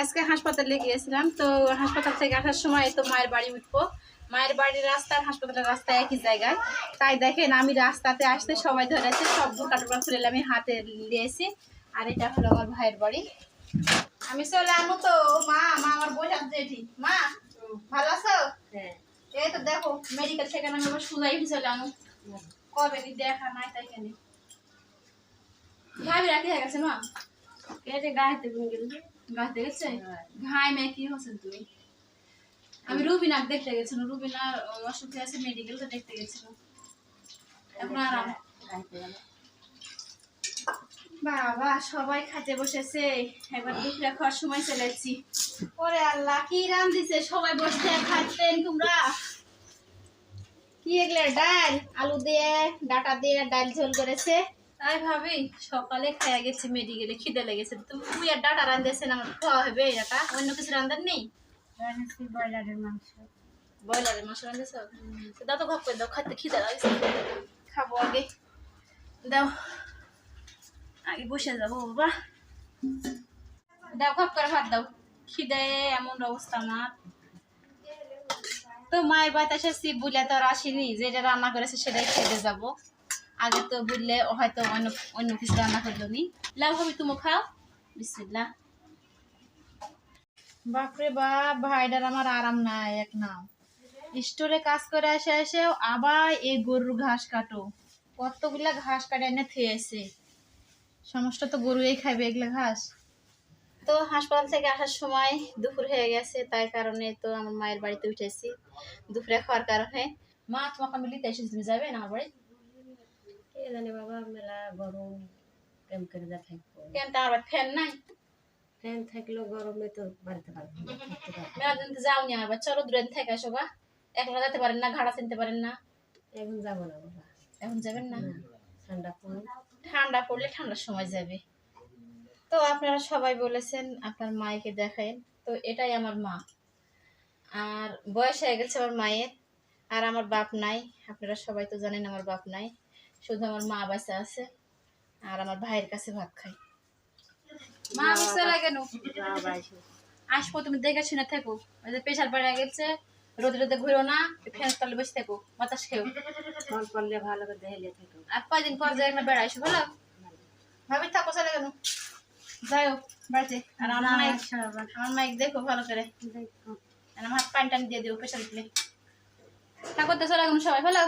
আজকে হাসপাতালে গিয়েছিলাম তো হাসপাতাল থেকে আসার সময় তো মায়ের বাড়ি উঠবো। মায়ের বাড়ির রাস্তা আর হাসপাতালের রাস্তা একই জায়গায়। তাই দেখেন আমি রাস্তাতে আসতে সবাই ধরেছে সব বোকা টোকা খুলে আমি হাতে নিয়েছি। আর এটা হলো আমার ভাইয়ের বাড়ি। আমি চলে আনো তো মা মা আমার বই জেঠি মা ভালো আছো? হ্যাঁ। এই তো দেখো মেডিকেল থেকে আমি আবার সুজাই চলে আনো কবে দি দেখা নাই তাই কেন। ভাবি রাখি হয়ে গেছে মা। কেটে গাইতে গেল গাছ দেখেছে? হ্যাঁ। ঘাই মেয়ে কি হচ্ছে তুমি আমি দেখতে গেছিলাম রুবিনার অসুখ আছে মেডিকেল তো দেখতে গেছিলাম। এখন আরাম বাবা সবাই খাতে বসেছে। এবার দুপুরে খাওয়ার সময় চলেছি ওরে আল্লাহ কি রান দিছে সবাই বসে খাচ্ছেন তোমরা। কি এগুলো ডাল? আলু দিয়ে ডাটা দিয়ে ডাল ঝোল করেছে। তাই ভাবি সকালে খেয়ে গেছি মেডিকেলে খিদে লেগেছে। তুমি আর ডাটা রান্ধেছেন আমার খাওয়া হবে এটা অন্য কিছু রান্ধার নেই? ব্রয়লারের মাংস। ব্রয়লারের মাংস রান্ধেছ দাও তো ঘপ করে দাও খাতে খিদে লাগছে। খাব আগে। দাও। আগে বসে যাব বাবা। দাও ঘপ করে ভাত দাও। খিদে এমন অবস্থা আমার। তো মায়ের বাড়িতে এসেছি বুঝলে তো আর আসিনি যেটা রান্না করেছে সেটাই খেতে যাব। আগে তো বুঝলে হয়তো অন্য অন্য কিছু রান্না করল নি লাউ ভাবি তুমি খাও বিসমিল্লাহ। বাপরে বাপ ভাইটার আমার আরাম নাই এক নাও। স্টোরে কাজ করে এসে এসে আবার এই গরুর ঘাস কাটো। কতগুলা ঘাস কাটে এনে থুয়েছে সমস্যা তো গরুই খাইবে এগুলা ঘাস। তো হাসপাতাল থেকে আসার সময় দুপুর হয়ে গেছে তাই কারণে তো আমার মায়ের বাড়িতে উঠেছি। দুপুরে খাওয়ার কারণে। মা তোমাকে আমি লিতে এসেছি তুমি যাবে না আমার বাড়ি? জানে বাবা মেলা গরম যা থাকব কেন তো আমার ফ্যান নাই ফ্যান থাকলেও গরমে তো বাড়িতে পারব। মেলা দিন তো যাওনি আমার বাড়ি চলো দূরে থেকে আসো বা একলা যেতে পারেন না ঘাড়া চিনতে পারেন না এখন যাব না বাবা এখন যাবেন না ঠান্ডা পড়ে ঠান্ডা পড়লে ঠান্ডার সময় যাবে তো আপনারা সবাই বলেছেন আপনার মাকে দেখেন। তো এটাই আমার মা। আর বয়স হয়ে গেছে আমার মায়ের। আর আমার বাপ নাই। আপনারা সবাই তো জানেন আমার বাপ নাই। শুধু আমার মা বাচ্চা আছে আর আমার ভাইয়ের কাছে ভাত খাই। মা আমি চলে কেন আসব তুমি দেখে শুনে থাকো। ওই যে প্রেশার বেড়ে গেছে রোদে রোদে ঘুরো না ফ্যান তলে বসে থাকো বাতাস খেও। ফল করলে ভালো করে দেখাইলে থাকো। আর কয়দিন পর যাই না বেড়াইছো ভালো ভাবি থাকো চলে কেন যাইও বাড়িতে। আর আমার মাইক আমার মাইক দেখো ভালো করে। আমার হাত পানি টানি দিয়ে দেবো প্রেশার উঠলে ঠাকুর তো চলে গেল সবাই ভালো